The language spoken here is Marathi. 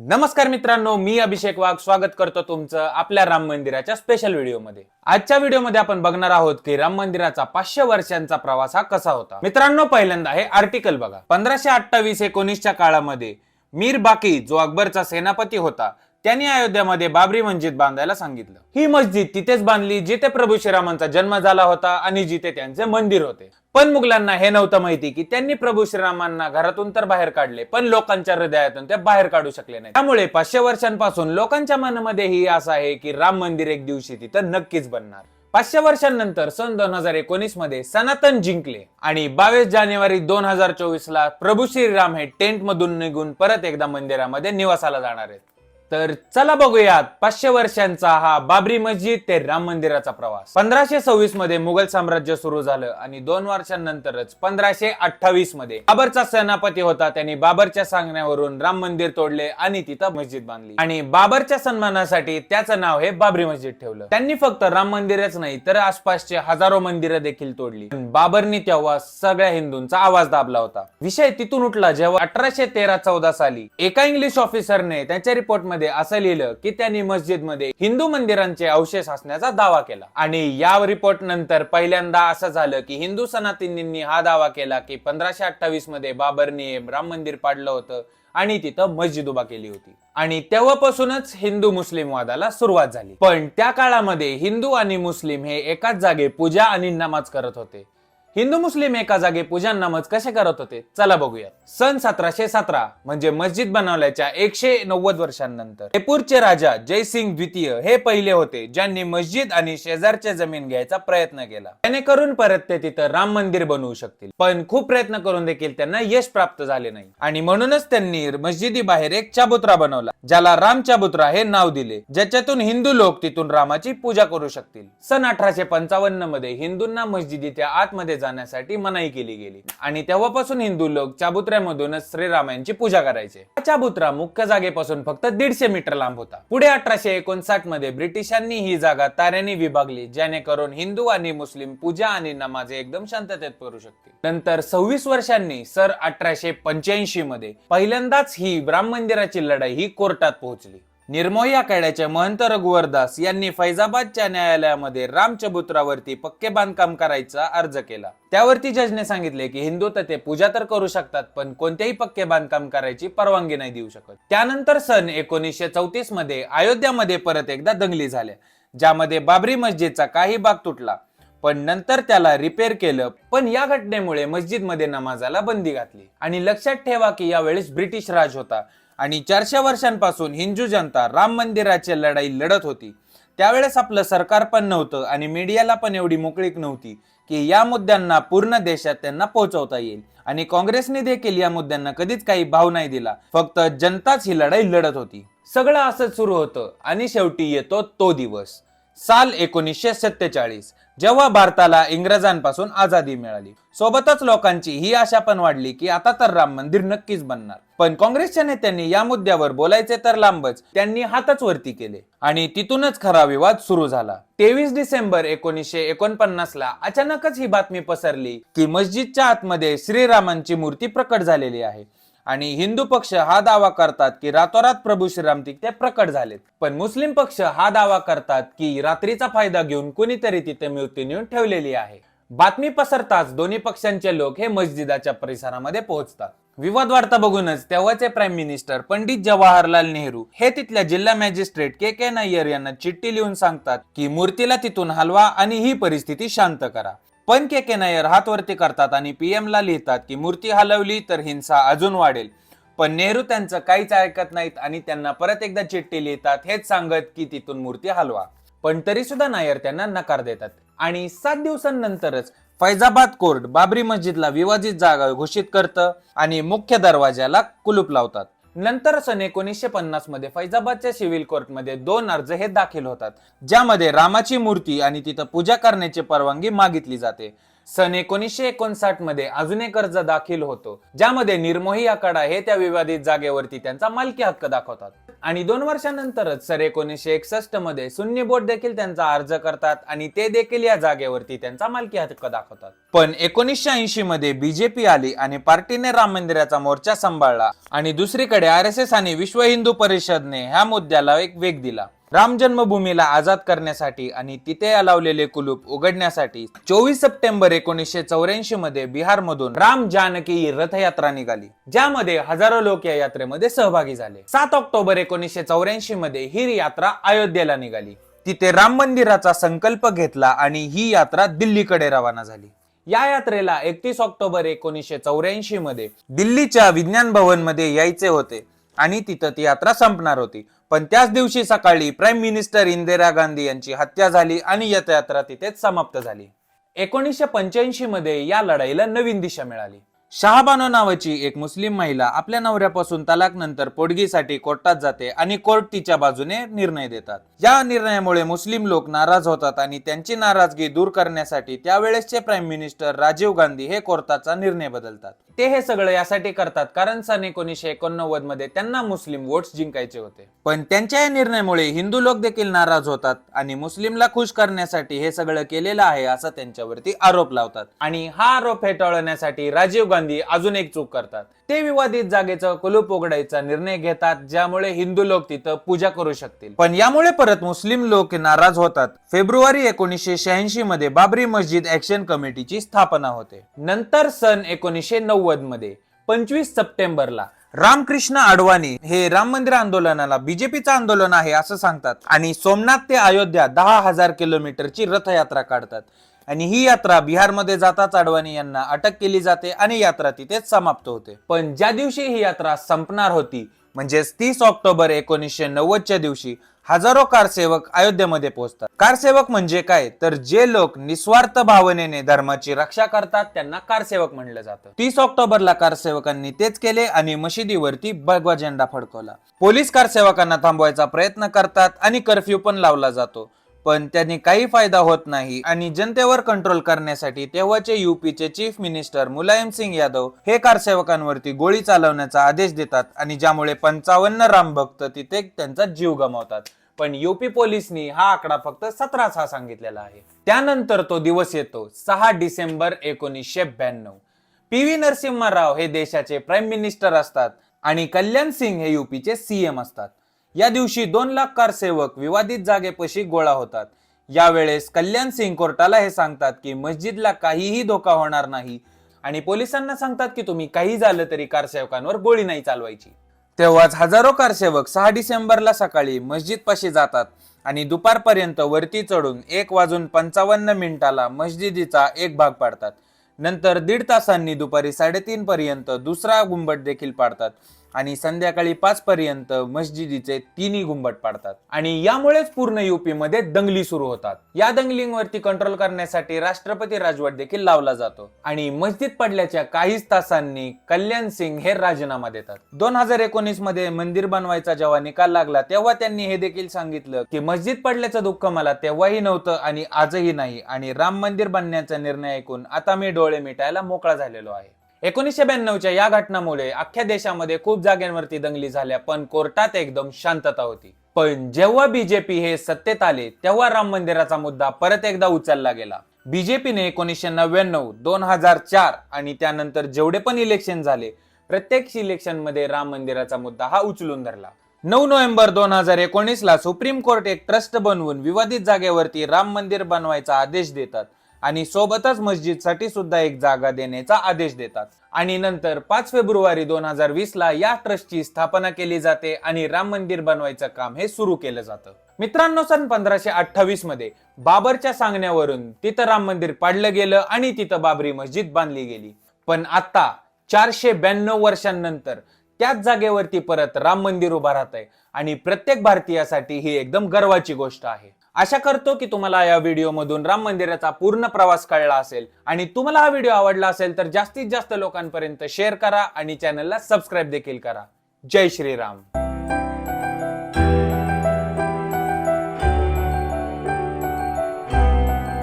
नमस्कार मित्रांनो मी अभिषेक वाघ. स्वागत करतो तुमचं आपल्या राम मंदिराच्या स्पेशल व्हिडिओमध्ये आजच्या व्हिडिओमध्ये आपण बघणार आहोत की राम मंदिराचा पाचशे वर्षांचा प्रवास हा कसा होता. मित्रांनो पहिल्यांदा हे आर्टिकल बघा. पंधराशे अठ्ठावीस एकोणीसच्या काळामध्ये मीर बाकी जो अकबरचा सेनापती होता त्यांनी अयोध्यामध्ये बाबरी मस्जिद बांधायला सांगितलं. ही मस्जिद तिथेच बांधली जिथे प्रभू श्रीरामांचा जन्म झाला होता आणि जिथे त्यांचे मंदिर होते. पण मुघलांना हे नव्हतं माहिती की त्यांनी प्रभू श्रीरामांना घरातून तर बाहेर काढले पण लोकांच्या हृदयातून ते बाहेर काढू शकले नाही त्यामुळे पाचशे वर्षांपासून लोकांच्या मनामध्ये ही आस आहे की राम मंदिर एक दिवशी तिथं नक्कीच बनणार. पाचशे वर्षांनंतर सन दोन हजार एकोणीसमध्ये सनातन जिंकले आणि बावीस जानेवारी दोन हजार चोवीस ला प्रभू श्रीराम हे टेंट मधून निघून परत एकदा मंदिरामध्ये निवासाला जाणार आहेत. तर चला बघूयात पाचशे वर्षांचा हा बाबरी मस्जिद ते राम मंदिराचा प्रवास. पंधराशे सव्वीसमध्ये मुघल साम्राज्य सुरू झालं आणि दोन वर्षांनंतरच पंधराशे अठ्ठावीसमध्ये बाबरचा सेनापती होता. त्यांनी बाबरच्या सांगण्यावरून राम मंदिर तोडले आणि तिथं मस्जिद बांधली. आणि बाबरच्या सन्मानासाठी त्याचं नाव हे बाबरी मस्जिद ठेवलं. त्यांनी फक्त राम मंदिरच नाही तर आसपासचे हजारो मंदिरं देखील तोडली. बाबरनी तेव्हा सगळ्या हिंदूंचा आवाज दाबला होता. विषय तिथून उठला जेव्हा अठराशे तेरा चौदा साली एका इंग्लिश ऑफिसरने त्यांच्या रिपोर्ट मध्ये असं लिहिलं की त्यांनी मस्जिदमध्ये हिंदू मंदिरांचे अवशेष असण्याचा दावा केला. आणि या रिपोर्ट नंतर पहिल्यांदा असं झालं की हिंदू सनातनींनी हा दावा केला की पंधराशे अठ्ठावीसमध्ये बाबरने राम मंदिर पाडलं होतं आणि तिथं मस्जिद उभा केली होती. आणि तेव्हापासूनच हिंदू मुस्लिम वादाला सुरुवात झाली. पण त्या काळामध्ये हिंदू आणि मुस्लिम हे एकाच जागे पूजा आणि नमाज करत होते. हिंदू मुस्लिम एका जागे पूजा नमाज कसे करत होते? चला बघूया सन सतराशे सतरा म्हणजे मस्जिद बनवल्याच्या एकशे नव्वद वर्षांनंतर. जयपूरचे राजा जयसिंग द्वितीय हे पहिले होते ज्यांनी मस्जिद आणि शेजारच्या जमीन घ्यायचा प्रयत्न केला. जेणेकरून परत ते तिथं राम मंदिर बनवू शकतील. पण खूप प्रयत्न करून देखील त्यांना यश प्राप्त झाले नाही. आणि म्हणूनच त्यांनी मस्जिदी बाहेर एक चाबुत्रा बनवला ज्याला राम चाबुत्रा हे नाव दिले. ज्याच्यातून हिंदू लोक तिथून रामाची पूजा करू शकतील. सन अठराशे पंचावन्नमध्ये हिंदूंना मस्जिदीच्या आतमध्ये जाण्यासाठी मनाई केली गेली. आणि तेव्हापासून हिंदू लोक चाबुत्र्यामधूनच श्रीरामांची पूजा करायचे. चाबुत्रा मुख्य जागेपासून फक्त दीडशे मीटर लांब होता. पुढे अठराशे एकोणसाठमध्ये ब्रिटिशांनी ही जागा ताऱ्याने विभागली जेणेकरून हिंदू आणि मुस्लिम पूजा आणि नमाज एकदम शांततेत करू शकतील. नंतर सव्वीस वर्षांनी सर अठराशे पंच्याऐंशी मध्ये पहिल्यांदाच ही राम मंदिराची लढाई ही कोर्टात पोहोचली. निर्मोही आखाड्याचे महंत रघुवरदास यांनी फैजाबादच्या न्यायालयामध्ये रामचबुत्रावरती पक्के बांधकाम करायचा अर्ज केला. त्यावरती जजने सांगितले की हिंदू तर ते पूजा तर करू शकतात पण कोणतेही पक्के बांधकाम करायची परवानगी नाही देऊ शकत. त्यानंतर सन एकोणीसशे चौतीसमध्ये अयोध्यामध्ये परत एकदा दंगली झाल्या ज्यामध्ये बाबरी मस्जिदचा काही भाग तुटला पण नंतर त्याला रिपेअर केलं पण या घटनेमुळे मस्जिदमध्ये नमाजाला बंदी घातली. आणि लक्षात ठेवा की यावेळेस ब्रिटिश राज होता. आणि चारशे वर्षांपासून हिंदू जनता राम मंदिराची लढाई लढत होती. त्यावेळेस आपलं सरकार पण नव्हतं आणि मीडियाला पण एवढी मोकळीक नव्हती की या मुद्द्यांना पूर्ण देशात त्यांना पोहोचवता येईल. आणि काँग्रेसने देखील या मुद्द्यांना कधीच काही भाव नाही दिला. फक्त जनताच ही लढाई लढत होती. सगळं असंच सुरू होतं आणि शेवटी येतो तो दिवस. साल एकोणीसशे सत्तेचाळीस जेव्हा भारताला इंग्रजांपासून आझादी मिळाली. सोबतच लोकांची ही आशा पण वाढली की आता तर राम मंदिर नक्कीच बनणार. पण काँग्रेसच्या नेत्यांनी या मुद्द्यावर बोलायचे तर लांबच त्यांनी हातच वरती केले आणि तिथूनच खरा विवाद सुरू झाला. तेवीस डिसेंबर एकोणीसशे एकोणपन्नास ला अचानकच ही बातमी पसरली की मस्जिदच्या आतमध्ये श्रीरामांची मूर्ती प्रकट झालेली आहे. आणि हिंदू पक्ष हा दावा करतात की रातोरात प्रभू श्रीराम तिथे प्रकट झालेत. पण मुस्लिम पक्ष हा दावा करतात की रात्रीचा फायदा घेऊन कुणीतरी तिथे मृत्यू नेऊन ठेवलेली आहे. बातमी पसरताच दोन्ही पक्षांचे लोक हे मस्जिदाच्या परिसरामध्ये पोहोचतात. विवाद वार्ता बघूनच तेव्हाचे प्राईम मिनिस्टर पंडित जवाहरलाल नेहरू हे तिथल्या जिल्हा मॅजिस्ट्रेट के के नायर यांना चिठ्ठी लिहून सांगतात की मूर्तीला तिथून हलवा आणि ही परिस्थिती शांत करा. पण के के नायर हातवरती करतात आणि पीएम ला लिहितात की मूर्ती हलवली तर हिंसा अजून वाढेल. पण नेहरू त्यांचं काहीच ऐकत नाहीत आणि त्यांना परत एकदा चिठ्ठी लिहितात हेच सांगत की तिथून मूर्ती हलवा. पण तरी सुद्धा नायर त्यांना नकार देतात. आणि सात दिवसांनंतरच फैजाबाद कोर्ट बाबरी मस्जिदला विवादित जागा घोषित करतं आणि मुख्य दरवाजाला कुलूप लावतात. नंतर सन एकोणीसशे पन्नासमध्ये फैजाबादच्या सिव्हिल कोर्टमध्ये दोन अर्ज हे दाखल होतात ज्यामध्ये रामाची मूर्ती आणि तिथं पूजा करण्याची परवानगी मागितली जाते. सन एकोणीसशे एकोणसाठमध्ये अजून एक अर्ज दाखल होतो ज्यामध्ये निर्मोही आखाडा हे त्या विवादित जागेवरती त्यांचा मालकी हक्क दाखवतात. आणि दोन वर्षानंतरच सर एकोणीसशे एकसष्टमध्ये सुन्नी बोट देखील त्यांचा अर्ज करतात आणि ते देखील या जागेवरती त्यांचा मालकी हक्क दाखवतात. पण एकोणीसशे ऐंशी मध्ये बीजेपी आली आणि पार्टीने राम मंदिराचा मोर्चा सांभाळला आणि दुसरीकडे आर एस एस आणि विश्व हिंदू परिषदने ह्या मुद्द्याला एक वेग दिला. राम जन्मभूमीला आझाद करण्यासाठी आणि तिथे लावलेले कुलूप उघडण्यासाठी चोवीस सप्टेंबर एकोणीसशे चौऱ्याऐंशी मध्ये बिहार मधून राम जानकी ही रथयात्रा निघाली ज्यामध्ये हजारो लोक या यात्रेमध्ये सहभागी झाले. सात ऑक्टोबर एकोणीसशे चौऱ्याऐंशी मध्ये ही यात्रा अयोध्येला निघाली. तिथे राम मंदिराचा संकल्प घेतला आणि ही यात्रा दिल्लीकडे रवाना झाली. या यात्रेला एकतीस ऑक्टोबर एकोणीसशे चौऱ्याऐंशी मध्ये दिल्लीच्या विज्ञान भवनमध्ये यायचे होते आणि तिथं ती यात्रा संपणार होती. पण त्याच दिवशी सकाळी प्राईम मिनिस्टर इंदिरा गांधी यांची हत्या झाली आणि या तिथेच समाप्त झाली. एकोणीसशे पंच्याऐंशी मध्ये या लढाईला नवीन दिशा मिळाली. शहाबानो नावाची एक मुस्लिम महिला आपल्या नवऱ्यापासून तलाक नंतर पोटगीसाठी कोर्टात जाते आणि कोर्ट तिच्या बाजूने निर्णय देतात. या निर्णयामुळे मुस्लिम लोक नाराज होतात आणि त्यांची नाराजगी दूर करण्यासाठी त्यावेळेसचे प्राईम मिनिस्टर राजीव गांधी हे कोर्टाचा निर्णय बदलतात. ते हे सगळं यासाठी करतात. कारण सन एकोणीसशे एकोणनव्वदमध्ये त्यांना मुस्लिम वोट्स जिंकायचे होते. पण त्यांच्या या निर्णयामुळे हिंदू लोक देखील नाराज होतात आणि मुस्लिमला खुश करण्यासाठी हे सगळं केलेलं आहे असं त्यांच्यावरती आरोप लावतात. आणि हा आरोप फेटाळण्यासाठी राजीव गांधी अजून एक चूक करतात. ते विवादित जागेचं कुलूप उघडायचा निर्णय घेतात ज्यामुळे हिंदू लोक तिथं पूजा करू शकतील. पण यामुळे परत मुस्लिम लोक नाराज होतात. फेब्रुवारी एकोणीसशे शहाऐंशी मध्ये बाबरी मस्जिद ऍक्शन कमिटीची स्थापना होते. नंतर सन एकोणीसशे नव्वदमध्ये पंचवीस सप्टेंबरला रामकृष्ण आडवाणी हे राम मंदिर आंदोलनाला बीजेपीचं आंदोलन आहे असं सांगतात. आणि सोमनाथ ते अयोध्या दहा हजार किलोमीटरची रथयात्रा काढतात. आणि ही यात्रा बिहारमध्ये जाताच अडवाणी यांना अटक केली जाते आणि यात्रा तिथेच समाप्त होते. पण ज्या दिवशी ही यात्रा संपणार होती म्हणजेच तीस ऑक्टोबर एकोणीसशे नव्वदच्या दिवशी हजारो कारसेवक अयोध्येमध्ये पोहोचतात. कारसेवक म्हणजे काय? तर जे लोक निस्वार्थ भावनेने धर्माची रक्षा करतात त्यांना कारसेवक म्हणलं जातं. तीस ऑक्टोबरला कारसेवकांनी तेच केले आणि मशिदीवरती भगवा झेंडा फडकवला. पोलीस कारसेवकांना थांबवायचा प्रयत्न करतात आणि कर्फ्यू पण लावला जातो. पण त्यांनी काही फायदा होत नाही. आणि जनतेवर कंट्रोल करण्यासाठी तेव्हाचे युपीचे चीफ मिनिस्टर मुलायम सिंग यादव हे कारसेवकांवरती गोळी चालवण्याचा आदेश देतात आणि ज्यामुळे पंचावन्न राम भक्त तिथे त्यांचा जीव गमावतात. पण युपी पोलिसनी हा आकडा फक्त सतराच हा सांगितलेला आहे. त्यानंतर तो दिवस येतो सहा डिसेंबर एकोणीसशे ब्याण्णव. पी व्ही नरसिंह राव हे देशाचे प्राईम मिनिस्टर असतात आणि कल्याण सिंग हे युपीचे सीएम असतात. या दिवशी दोन लाख कारसेवक विवादित जागेपाशी गोळा होतात. यावेळेस कल्याण सिंग कोर्टाला हे सांगतात की मस्जिदला काहीही धोका होणार नाही आणि पोलिसांना सांगतात की तुम्ही काही झालं तरी कारसेवकांवर गोळी नाही चालवायची. तेव्हाच हजारो कारसेवक सहा डिसेंबरला सकाळी मस्जिद पाशी जातात आणि दुपारपर्यंत वरती चढून एक वाजून पंचावन्न मिनिटाला मस्जिदीचा एक भाग पाडतात. नंतर दीड तासांनी दुपारी साडेतीन पर्यंत दुसरा गुंबट देखील पाडतात. आणि संध्याकाळी पाच पर्यंत मस्जिदीचे तिन्ही गुंबट पाडतात. आणि यामुळेच पूर्ण युपीमध्ये दंगली सुरू होतात. या दंगलींवरती कंट्रोल करण्यासाठी राष्ट्रपती राजवट देखील लावला जातो. आणि मस्जिद पडल्याच्या काहीच तासांनी कल्याण सिंग हे राजीनामा देतात. दोन हजार एकोणीसमध्ये मंदिर बनवायचा जेव्हा निकाल लागला तेव्हा त्यांनी हे देखील सांगितलं की मस्जिद पडल्याचं दुःख मला तेव्हाही नव्हतं आणि आजही नाही आणि राम मंदिर बनण्याचा निर्णय ऐकून आता मी डोळे मिटायला मोकळा झालेलो आहे. एकोणीसशे ब्याण्णवच्या या घटनामुळे अख्ख्या देशामध्ये खूप जागांवरती दंगली झाल्या पण कोर्टात एकदम शांतता होती. पण जेव्हा बीजेपी हे सत्तेत आले तेव्हा राम मंदिराचा मुद्दा परत एकदा उचलला गेला. बीजेपीने एकोणीसशे नव्याण्णव दोन हजार चार आणि त्यानंतर जेवढे पण इलेक्शन झाले प्रत्येक इलेक्शनमध्ये राम मंदिराचा मुद्दा हा उचलून धरला. नऊ नोव्हेंबर दोन हजार एकोणीसला सुप्रीम कोर्ट एक ट्रस्ट बनवून विवादित जागेवरती राम मंदिर बनवायचा आदेश देतात. आणि सोबतच मस्जिदसाठी सुद्धा एक जागा देण्याचा आदेश देतात. आणि नंतर पाच फेब्रुवारी दोन हजार वीस ला या ट्रस्टची स्थापना केली जाते आणि राम मंदिर बनवायचं काम हे सुरू केलं जातं. मित्रांनो सन पंधराशे अठ्ठावीसमध्ये बाबरच्या सांगण्यावरून तिथं राम मंदिर पाडलं गेलं आणि तिथं बाबरी मस्जिद बांधली गेली. पण आता चारशे ब्याण्णव वर्षांनंतर त्याच जागेवरती परत राम मंदिर उभा राहत आहे आणि प्रत्येक भारतीयासाठी ही एकदम गर्वाची गोष्ट आहे. आशा करतो की तुम्हाला या व्हिडिओमधून राम मंदिराचा पूर्ण प्रवास कळला असेल. आणि तुम्हाला हा व्हिडिओ आवडला असेल तर जास्तीत जास्त लोकांपर्यंत शेअर करा आणि चॅनलला सबस्क्राईब देखील करा. जय श्रीराम.